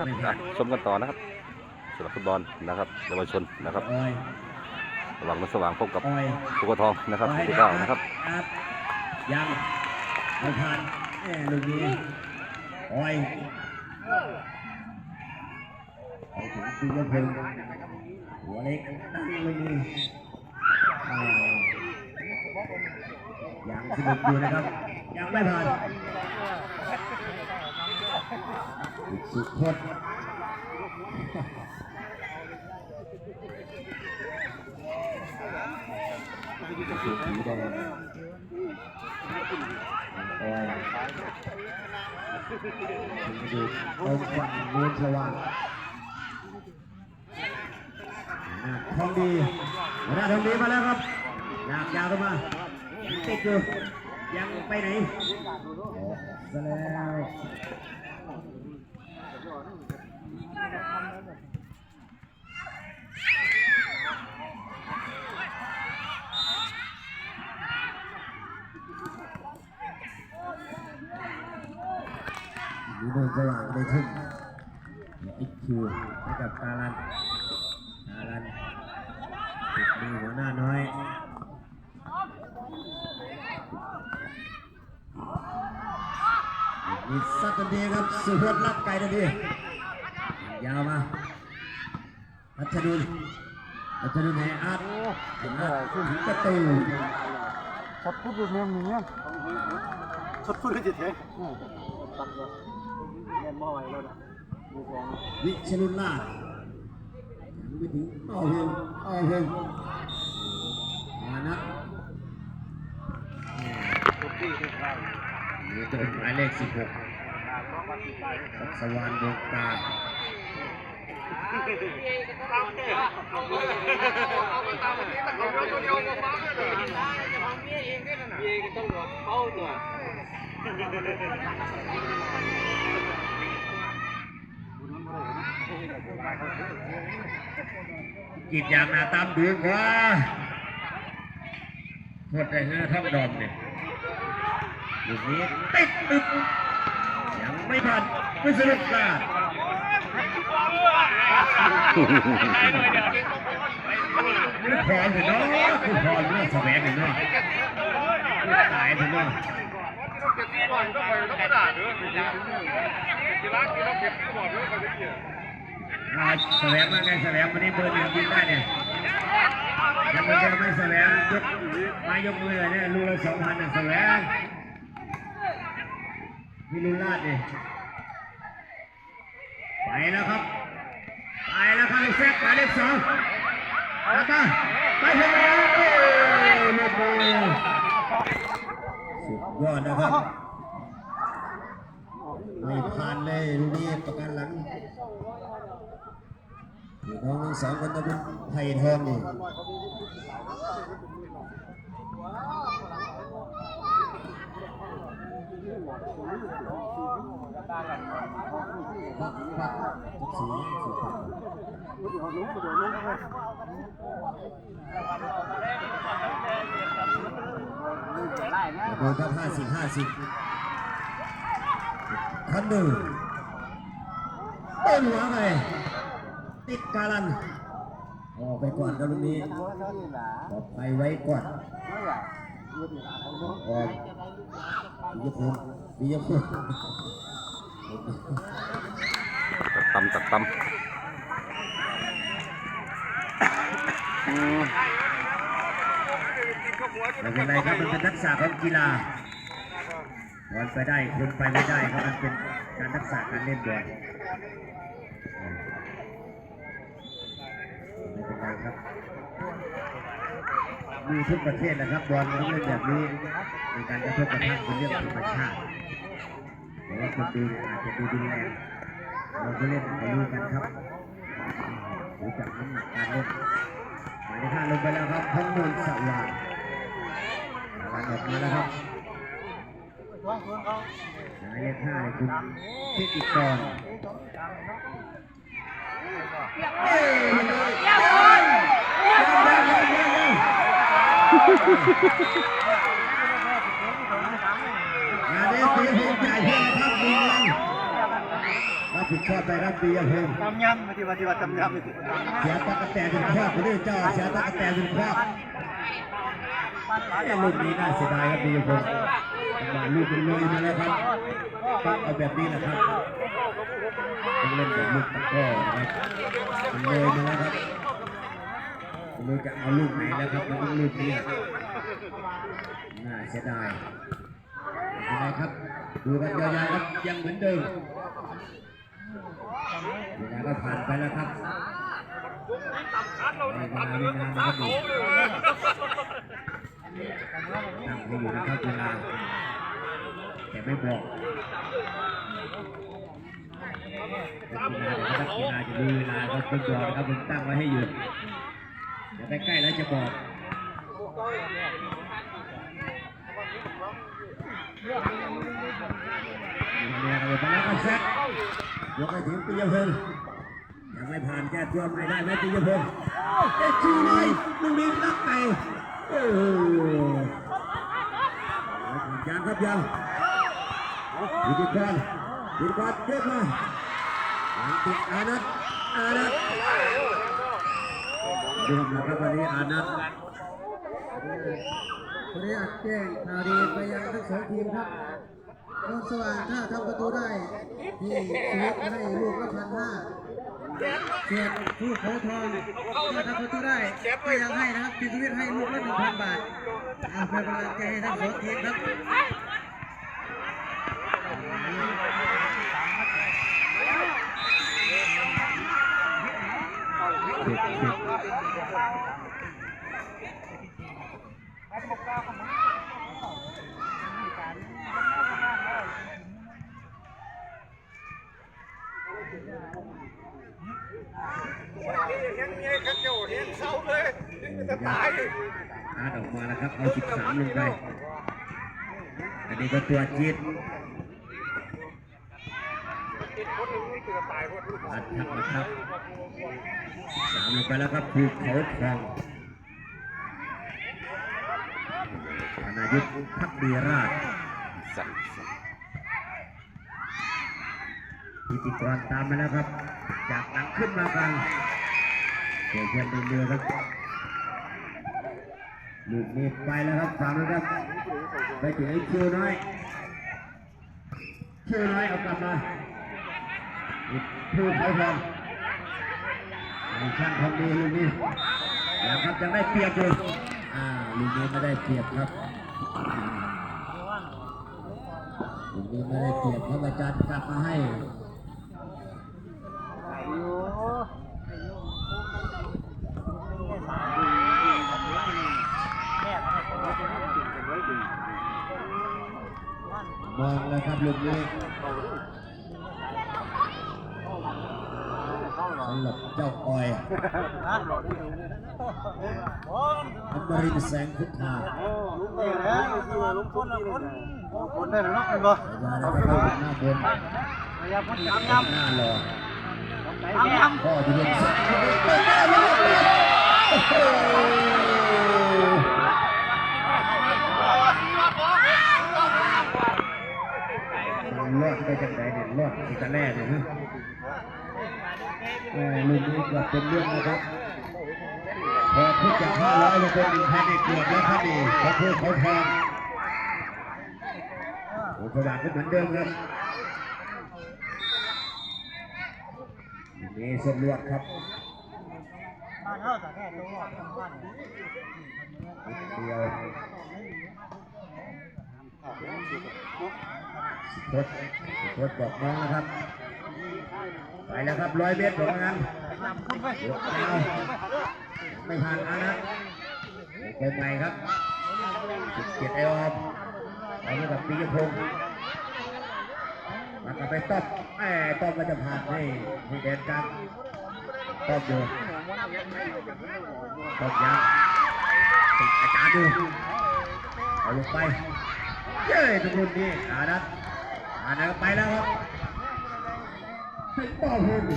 ครับอะชมกันต่อนะครับสำหรับฟุตบอลนะครับเยาวชนนะครับอ้อยระหว่างนนสว่างพบกับอ้อยภูกระทองนะครับที่เก้านะครับครับยังไม่ผ่านแม่ลูกนี้อ้อยไปถึงปียพงศ์หัวเล็กตั้งลูกนี้อ้าวยังสนุกอยู่นะครับ ยังไม่ผ่าน สุดโคตรสูสีแดงโอ้ยดูตรงฝั่งนู้นสว่างนาคทองดีหัวหน้าทองดีมาแล้วครับลากยาวเข้ามายังติดอยู่ยังไปไหนออกซะแล้ว มีโดนสว่างได้ทุ่มไอคิวให้กับกาลันกาลันติดมือหัวหน้าน้อย มีสักทันทีครับสุพจน์รับไก่ทันทียาวมาพัชรุนพัชรุนให้อาร์ตให้อาร์ตถึงประตูช็อตพุทธเรื่องนี้เนี่ยช็อตพุทธจิตเทตัดเลยเงินมอไว้แล้วนะดูกองวิชรุนลาดยังไม่ถึงอ้อเฮงอ้อเฮงมานะ ทุกที่ทุกครั้งนี่ตัวหมายเลข 16สักสวรรค์ดวงตากีดยางนาตามดูกว่าโทษได้เงือท่องดอมเนี่ย ลูกนี้ติดตึกยังไม่ผ่านไม่สนุกกันคุณพรเห็นเนาะคุณพรเรื่องแสวงเห็นเนาะตายเห็นเนาะอ่าแสวงมาไงแสวงวันนี้เบอร์หนึ่งยิงได้เนี่ยยังไม่แสวงยกมายกมือเนี่ยลูกละสองพันแสวง วิลุลาดเนี่ยไปแล้วครับ ไปแล้วครับลูกแซกหมายเลขสองแล้วก็ไปถึงแล้วโอ้ยลูกมือสุดยอดนะครับไม่ผ่านเลยลูกนี้ประกันหลังพี่น้องทั้งสองคนตะบุญไผ่ทองนี่ปักปักสีสีปัก โดนครับห้าสิบห้าสิบคันหนึ่งต้นหัวไปติดการันออกไปก่อนครับลูกนี้ปลอดภัยไว้ก่อนออก ปิยพงศ์ปิยพงศ์ตัดตำตัดตำอืมไม่เป็นไรครับมันเป็นทักษะของกีฬาบอลไปได้คนไปไม่ได้ครับมันเป็นการทักษะการเล่นบอลไม่เป็นไรครับ มีทุกประเทศนะครับบอลเล่นแบบนี้ในการกระทบกระทั่งเป็นเรื่องธรรมชาติแต่ว่าคนดูอาจจะดูดุนแรงเราก็เล่นให้รู้กันครับรู้จักน้ำหนักการเล่นหมายเลขห้าลงไปแล้วครับทั้งมูลสว่างวันออกมาแล้วครับหมายเลขห้าเลยคุณพิกิกรเอ้ยมันเลยยังยังยังยังยัง งานนี้ตีผมใหญ่เพื่อนครับบุญลังรับผิดชอบไปรับปียพงศ์ตำยำปฏิบัติปฏิบัติตำยำเสียตะกะแตนเป็นครอบไปด้วยเจ้าเสียตะกะแตนเป็นครอบไอ้ลูกนี้น่าเสียดายครับปียพงศ์มาลูกเป็นเลยมาแล้วครับต้องเอาแบบนี้นะครับต้องเล่นแบบลูกตะก้อนะครับเลยมาแล้วครับ รู้จะเอาลูกไหนแล้วครับมันต้องลูกนี้น่าเสียดายยังไงครับ ดูกันยาวๆครับยังเหมือนเดิมเวลาก็ผ่านไปแล้วครับไม่นานไม่นานนะครับนี่ตั้งให้อยู่นะครับเวลาแต่ไม่บอกนักกีฬาเดี๋ยวนักกีฬาจะดูเวลาเขาไม่บอนะครับผมตั้งไว้ให้อยู่ ดี๋ยวใกล้ๆแล้วจะบอกเมียเราไปแล้วก็แซกยกไปถึงปิยพงศ์ยังไม่ผ่านแก้ตัวไม่ได้ไหมปิยพงศ์เอ็ดชูเลยลูกนี้นักไก่โอ้โหยังครับยังยุติการยุติการเยอะมายังติดอานัทอานัท รวมนะครับวันนี้อานัทวันนี้อัดแจ้งข่าวดีไปยังทั้งสองทีมครับนนสว่างถ้าทำประตูได้ที่ชีวิตจะได้ลูกละพันห้าเสียดผู้เขาทองถ้าทำประตูได้ก็ยังให้นะครับชีวิตให้ลูกละหนึ่งพันบาทเอาเป็นกำลังใจให้ทั้งสองทีมครับ เด็กเด็กอาดออกมาแล้วครับ เอา 13 ลงไป อันนี้ก็ตัวจีด อัดทักนะครับสามลงไปแล้วครับภูเขาทองธนายุทธพักดีราชพิธีกรตามมาแล้วครับ จากหลังขึ้นมากลางเกี่ยวเทียนเป็นเรือครับลูกนี้ไปแล้วครับฟังนะครับไปถึงไอ้คิวน้อยคิวน้อยเอากลับมา อีกผู้เขาทองไอ้ช่างทำดีลูกนี้ยังครับยังได้เปรียบอยู่อ่าลูกนี้ไม่ได้เปรียบครับลูกนี้ไม่ได้เปรียบครับอาจารย์กลับมาให้มองแล้วครับลูกนี้ สำหรับเจ้าออยอมรินทร์แสงพุทธาคนได้แล้วเนาะเป็นบ่เวลาได้ไปเข้าหน้าบนพยายามพ้นย้ำหย้ำน้ารอย้ำพ่อที่เรียนสักมันรอดไปจากไหนเนี่ยรอดที่ตะแน่เนี่ยนะเออ ลูกนี้กือบเป็นเรื่องนะครับพอขึ้นจากห้าร้อยมาเป็นหนึ่งพันอีกเกือบแล้วครับนี่เขาพูดเขาแพงโอ้สว่างก็เหมือนเดิมครับนี่สำรวจครับบ้านเฮาแต่แค่ตัวบ้านเดียวทดทดบอกน้องนะครับ ไปแล้วครับร้อยเมตรของงานขึ้นไปยกยาวไม่ผ่านอานะเกมใหม่ครับสิบเจ็ดไอออมเอาไปกับปีพงศ์มากับไปต๊อบแหมต๊อบก็จะผ่านให้ให้แดนกลางต๊อบอยู่ต๊อบยาวอาจารย์ดูเอาลงไปเย้ทุกคนนี่อานัทอานัทไปแล้วครับ ถึงป้อพงศ์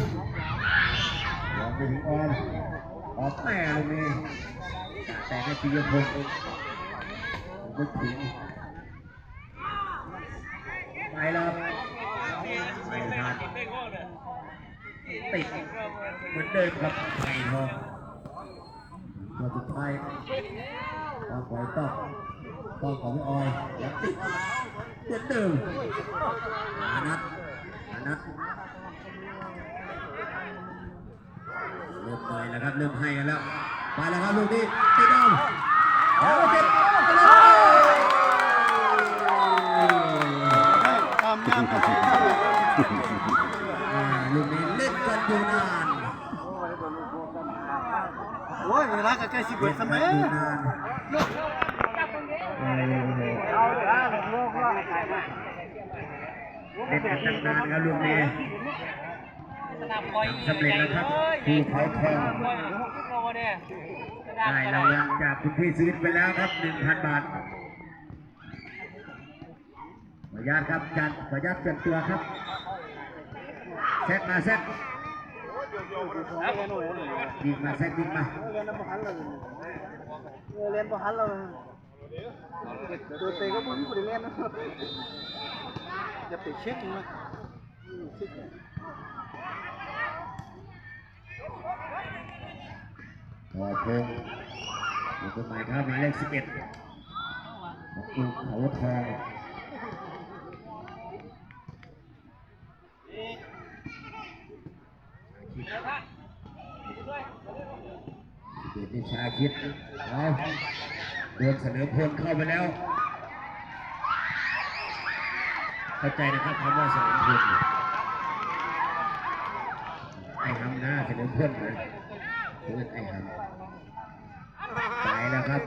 ลองไปถึงออมออมแม่ลงนี่แต่ในปียพงศ์นึกถึงไปแล้วไม่ทันติดเหมือนเดิมครับไผ่ทองตัวสุดท้ายต้องปล่อยต้องต้องของออยติดเหมือนเดิมอานัทอานัท เริ่มต่อยแล้วครับเริ่มให้กันแล้วไปแล้วครับลูกนี้ติดเอาแล้วเจ็บไปเลยอ่าลูกนี้เล่นกันอยู่นานโอ้ยเวลาก็ใกล้สิบเอ็ดสมัยเล่นกันอยู่นานเล่นกัน ตั้งนานครับลูกนี้สำเร็จแล้วครับภูเขาทองได้รางวัลจากคุณพี่ซื้อไปแล้วครับ1,000 บาทขออนุญาตครับจัดขออนุญาตเปลี่ยนตัวครับแซกมาแซกยิงมาแซกยิงมาเรียนประหันเลยเรียนประหันเลยตัวเตะก็มุ่งผู้เรียนนะจะไปเช็คมั้ยเช็ค พอพงอยู่ตรงไหนครับหมายเลขสิบเอ็ดภูเขาทองเกียรติชาคิดเอาโดนเสนอพลเข้าไปแล้ว เข้าใจนะครับคำว่าเสนอพลไอ้ ทำหน้าเสนอพลเลยเพื่อนไอ้ทำตายแล้วครับ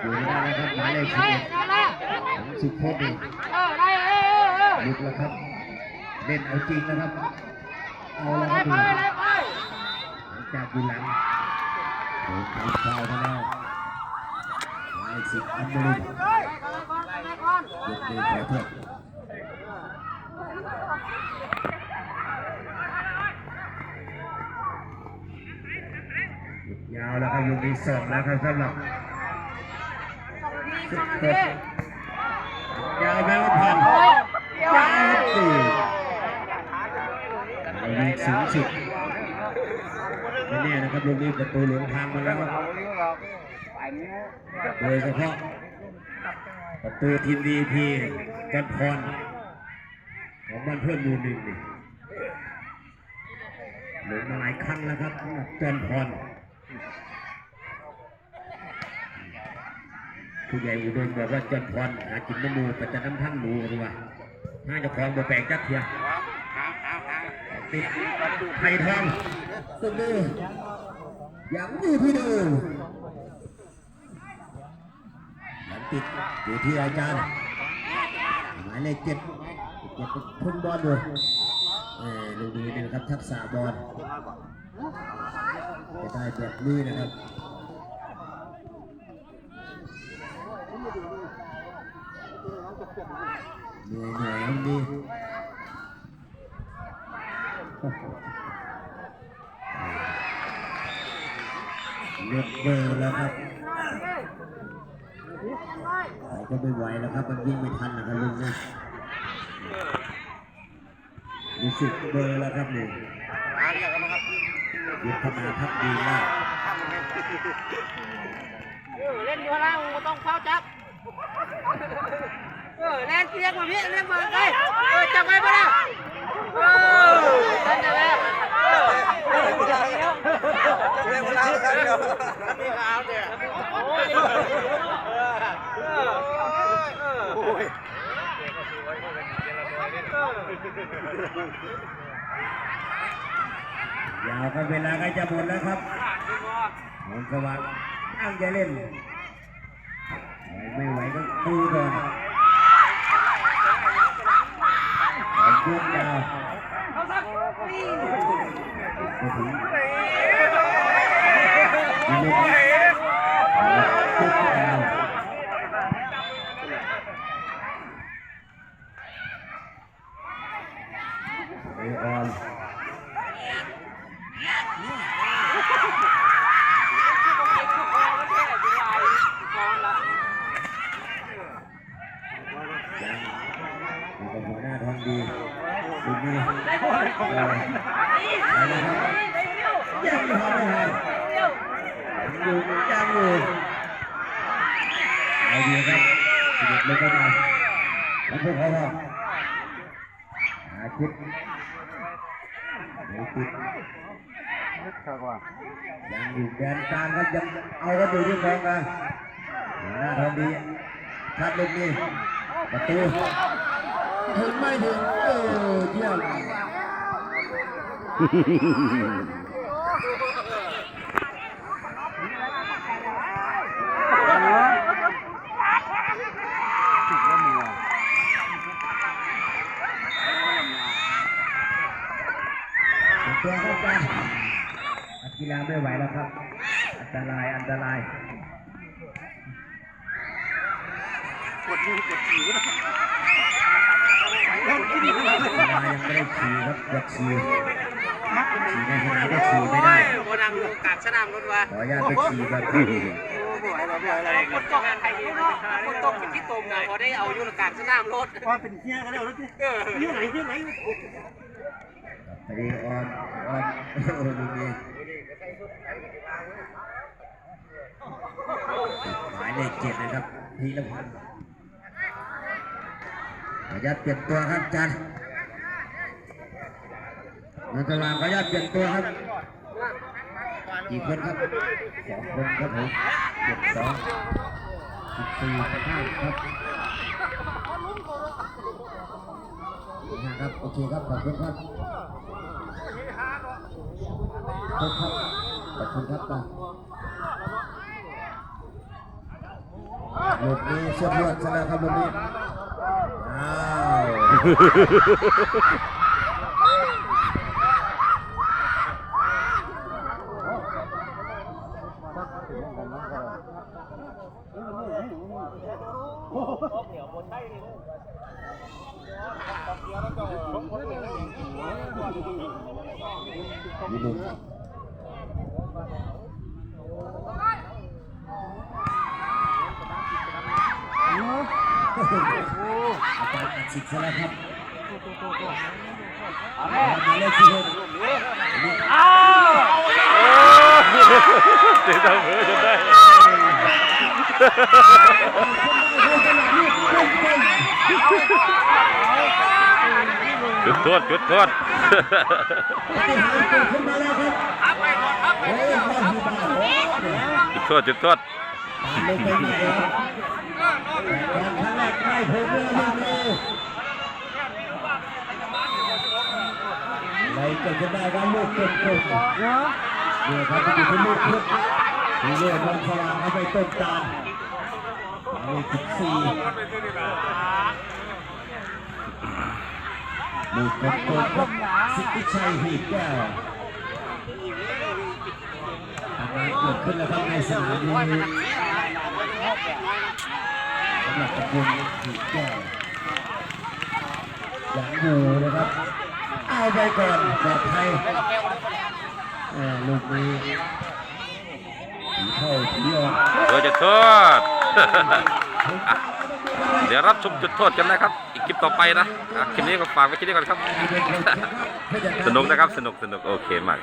อยู่ไม่ได้แล้วครับหมายเลขสิบเอ็ดของสุพจน์นี่ลุกแล้วครับเล่นเอาจริงนะครับเอาแล้วครับดูหลังจากอยู่หลังโดนทำฟาวล์ไปแล้วหมายเลขสิบอัมบรินทร์ยกมือขอโทษ ยาแล้วครับลูมีสองแล้วครับสำหรับยาวไปว่าพันยาวครับสี่เอายิงสูงสุดไม่แน่นะครับลูกนี้ประตูหลวงทางมาแล้วโดยเฉพาะประตูทีมดีพีกันพรของบ้านเพื่อนมูลหนึ่งนี่หลงมาหลายครั้งแล้วครับสำหรับจันพร ผู้ใหญ่อุดมบอกว่าจันพรหากินน้ำมูแต่จะน้ำทั้งหมูดีกว่าน่าจะพรบ่แปลงจักเทียติดไข่ทองสุดมือยังอยู่ที่เดิมหลังติดอยู่ที่อาจารย์หมายเลขเจ็ดเจ็ดพุ่งบอลอยู่เออลูกนี้นี่นะครับทักษะบอล จะได้แบบนี้นะครับเหนื่อยเหนื่อยครับดีเลือกเบอร์แล้วครับเขาก็ไม่ไหวแล้วครับ มันวิ่งไม่ทันนะครับลุงนะ รู้สึกเบลอร์แล้วครับนี่ยุทธนาพักดีมากเล่นอยู่แล้วต้องเฝ้าจับเออเล่นเรียกมาพี่เรียกมาเอ้ยเออจับไปไปแล้วเออจับไปแล้วเออเรียกมาแล้วครับเดี๋ยวนี่ขาวเนี่ยโอ้ยโอ้ย ยาวกันเวลาใกล้จะหมดแล้วครับหงสว่างตั้งใจเล่น ไม่ไหวก็ตูก่อนขอบคุณดาวมาถึงยิงเลยครับขอบคุณดาว ไอออนยังอยู่กับหัวหน้าทองดีดูนี่เออยังไม่พอไม่หายอยู่ยังอยู่เอาดีครับสิบเอ็ดเลยก็มาแล้วพวกเขาก็หาคิด ไม่ติดยังอยู่แดนกลางก็ยังเอาก็อยู่ที่แดงกลางหน้าทองดีชัดเลูกนี่ประตูถึงไม่ถึงเออเยี่ยม ตัวเข้าไป นักกีฬาไม่ไหวแล้วครับ อันตรายอันตรายนักกีฬายังไม่ได้ขี่ครับกดขี่ขี่ในสนามก็ขี่ไม่ได้โบนังกากสนามรถวะขออนุญาตไปขี่ก่อนครับคนตกไทยคนตกเป็นที่ตมนะพอได้เอาอยู่กากสนามรถพอเป็นเที่ยกันแล้วรถที่ไหนที่ไหนพอดีออน ออนโอ้ดูดีหมายเลขเจ็ดนะครับพีรพันธ์ขออนุญาตเปลี่ยนตัวครับจันนักกีฬาขออนุญาตเปลี่ยนตัวครับกี่คนครับสองคนครับผมเจ็ดสองสิบสี่ห้าครับนะครับโอเคครับขอบคุณครับ ครับครับขอบคุณครับตาลูกนี้เชื่อมรวดซะแล้วครับลูกนี้อ้าวนี่ดู อาจารย์อัดสิทธิ์ซะแล้วครับหมายเลขสิบหกเสียดายเผลอจนได้จุดโทษจุดโทษจุดโทษจุดโทษ ลงไปไหนครับแต่ครั้งแรกไม่ผมเลยลูกนี้เราจะจะได้ว่าลูกเก่งๆเนี่ยครับอยู่ที่ลูกพุทธมีเรื่องมันสว่างเอาไปต้นตาลมีสิบสี่ลูกกบกครับสิทธิชัยหีบแก้วทำงานเกิดขึ้นแล้วครับในสนามนี้ำหรับตะกุลหีบแก้วยังอยู่นะครับ เอาไปก่อนปลอดภัยเอ่อลูกนี้ผีเข้าผีออกโดยจุดโทษอะเดี๋ยวรับชมจุดโทษกันนะครับ อีกคลิปต่อไปนะอะคลิปนี้ก็ฝากไว้ที่นี่ก่อนครับ สนุกนะครับ สนุกสนุกโอเคมาก